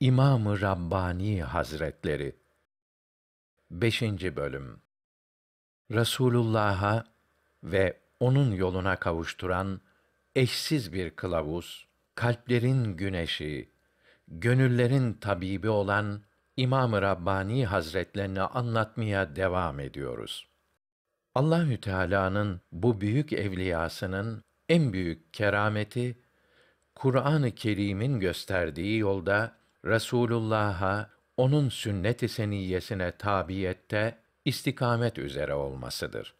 İmam-ı Rabbani Hazretleri 5. bölüm Resulullah'a ve onun yoluna kavuşturan eşsiz bir kılavuz, kalplerin güneşi, gönüllerin tabibi olan İmam-ı Rabbani Hazretlerini anlatmaya devam ediyoruz. Allahü Teala'nın bu büyük evliyasının en büyük kerameti Kur'an-ı Kerim'in gösterdiği yolda Resulullah'a onun sünnet-i seniyyesine tabiyette istikamet üzere olmasıdır.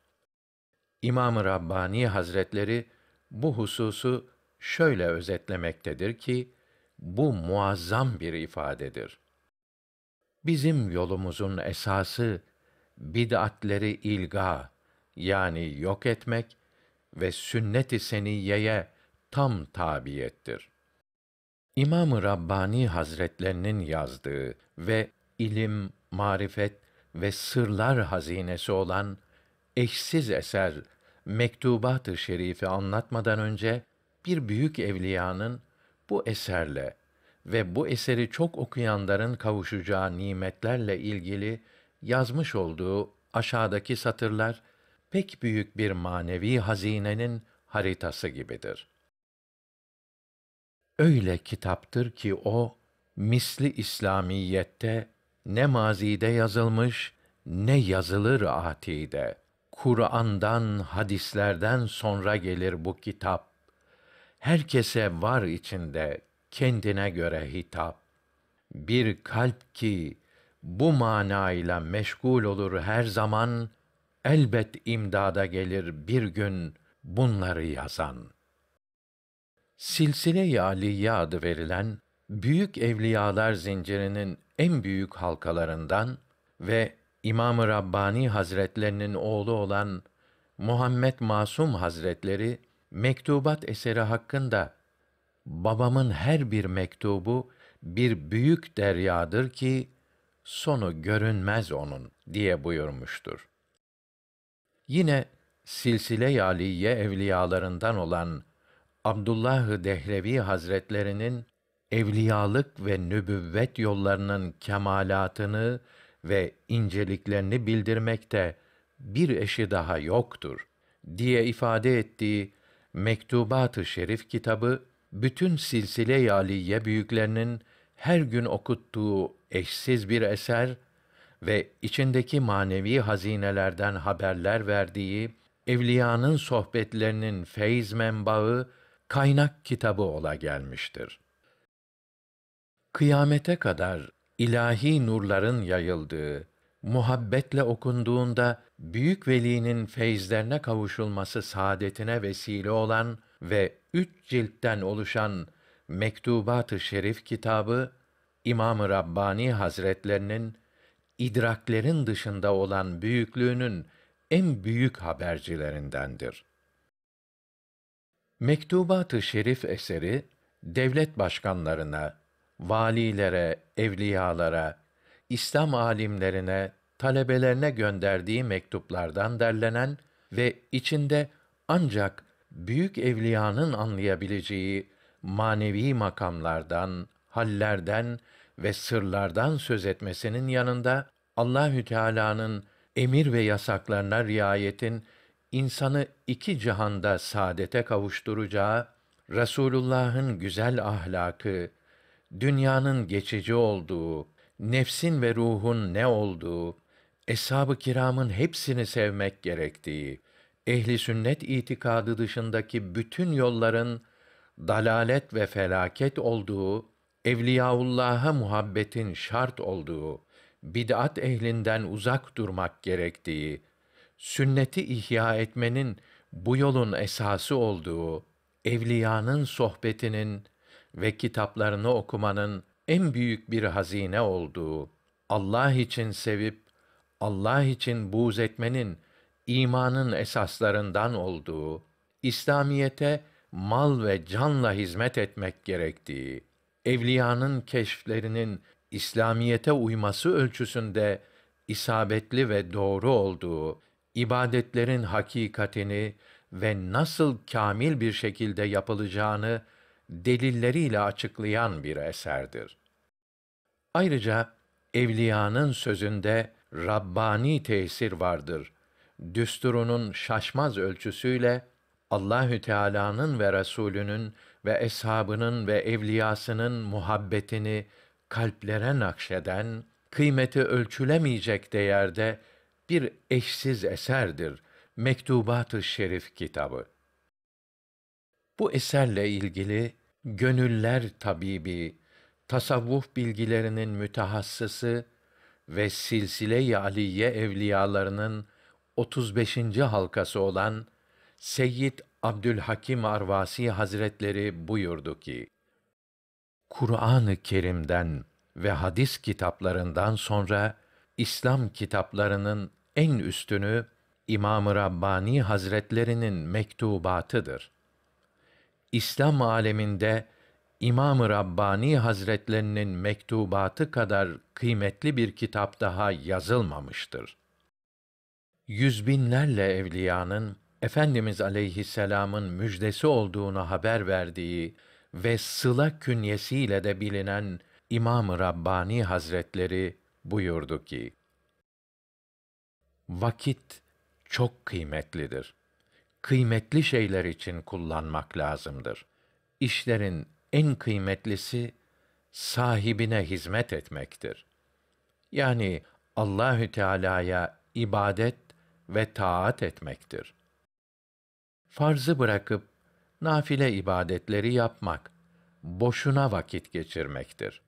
İmam-ı Rabbani Hazretleri bu hususu şöyle özetlemektedir ki bu muazzam bir ifadedir. Bizim yolumuzun esası bid'atleri ilga yani yok etmek ve sünnet-i seniyyeye tam tabiyettir. İmam-ı Rabbani Hazretlerinin yazdığı ve ilim, marifet ve sırlar hazinesi olan eşsiz eser Mektubat-ı Şerifi anlatmadan önce bir büyük evliyanın bu eserle ve bu eseri çok okuyanların kavuşacağı nimetlerle ilgili yazmış olduğu aşağıdaki satırlar pek büyük bir manevi hazinenin haritası gibidir. Öyle kitaptır ki o misli İslamiyette ne mazide yazılmış ne yazılır atide. Kur'an'dan, hadislerden sonra gelir bu kitap. Herkese var içinde kendine göre hitap. Bir kalp ki bu manayla meşgul olur her zaman, elbet imdada gelir bir gün bunları yazan.'' Silsile-i Aliye adı verilen büyük evliyalar zincirinin en büyük halkalarından ve İmam-ı Rabbani Hazretlerinin oğlu olan Muhammed Masum Hazretleri mektubat eseri hakkında babamın her bir mektubu bir büyük deryadır ki sonu görünmez onun diye buyurmuştur. Yine silsile-i aliye evliyalarından olan Abdullah Dehlevi Hazretlerinin evliyalık ve nübüvvet yollarının kemalatını ve inceliklerini bildirmekte bir eşi daha yoktur diye ifade ettiği Mektubat-ı Şerif kitabı bütün silsile-i aliye büyüklerinin her gün okuttuğu eşsiz bir eser ve içindeki manevi hazinelerden haberler verdiği evliyanın sohbetlerinin feyz menbaı kaynak kitabı ola gelmiştir. Kıyamete kadar ilahi nurların yayıldığı, muhabbetle okunduğunda büyük velinin feyzlerine kavuşulması saadetine vesile olan ve üç ciltten oluşan Mektubat-ı Şerif kitabı İmam-ı Rabbani Hazretlerinin idraklerin dışında olan büyüklüğünün en büyük habercilerindendir. Mektubat-ı Şerif eseri devlet başkanlarına, valilere, evliyalara, İslam alimlerine, talebelerine gönderdiği mektuplardan derlenen ve içinde ancak büyük evliyanın anlayabileceği manevi makamlardan, hallerden ve sırlardan söz etmesinin yanında Allahü Teala'nın emir ve yasaklarına riayetin insanı iki cihanda saadete kavuşturacağı Resulullah'ın güzel ahlakı, dünyanın geçici olduğu, nefsin ve ruhun ne olduğu, eshab-ı kiramın hepsini sevmek gerektiği, ehli sünnet itikadı dışındaki bütün yolların dalalet ve felaket olduğu, evliyaullah'a muhabbetin şart olduğu, bid'at ehlinden uzak durmak gerektiği, sünneti ihya etmenin bu yolun esası olduğu, evliyanın sohbetinin ve kitaplarını okumanın en büyük bir hazine olduğu, Allah için sevip Allah için buğz etmenin imanın esaslarından olduğu, İslamiyete mal ve canla hizmet etmek gerektiği, evliyanın keşflerinin İslamiyete uyması ölçüsünde isabetli ve doğru olduğu ibadetlerin hakikatini ve nasıl kamil bir şekilde yapılacağını delilleriyle açıklayan bir eserdir. Ayrıca evliyanın sözünde Rabbani tesir vardır. Düsturunun şaşmaz ölçüsüyle Allahü Teala'nın ve Resulünün ve eshabının ve evliyasının muhabbetini kalplere nakşeden, kıymeti ölçülemeyecek değerde bir eşsiz eserdir Mektubat-ı Şerif kitabı. Bu eserle ilgili gönüller tabibi, tasavvuf bilgilerinin mütehassısı ve silsile-i aliye evliyalarının 35. halkası olan Seyyid Abdülhakim Arvasi Hazretleri buyurdu ki: Kur'an-ı Kerim'den ve hadis kitaplarından sonra İslam kitaplarının en üstünü İmam-ı Rabbani Hazretlerinin mektubatıdır. İslam aleminde İmam-ı Rabbani Hazretlerinin mektubatı kadar kıymetli bir kitap daha yazılmamıştır. Yüz binlerle evliyanın Efendimiz aleyhisselam'ın müjdesi olduğunu haber verdiği ve sıla künyesiyle de bilinen İmam-ı Rabbani Hazretleri buyurdu ki: Vakit çok kıymetlidir. Kıymetli şeyler için kullanmak lazımdır. İşlerin en kıymetlisi sahibine hizmet etmektir. Yani Allahü Teala'ya ibadet ve taat etmektir. Farzı bırakıp nafile ibadetleri yapmak boşuna vakit geçirmektir.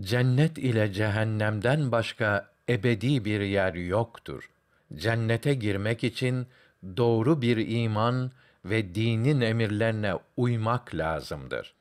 Cennet ile cehennemden başka ebedi bir yer yoktur. Cennete girmek için doğru bir iman ve dinin emirlerine uymak lazımdır.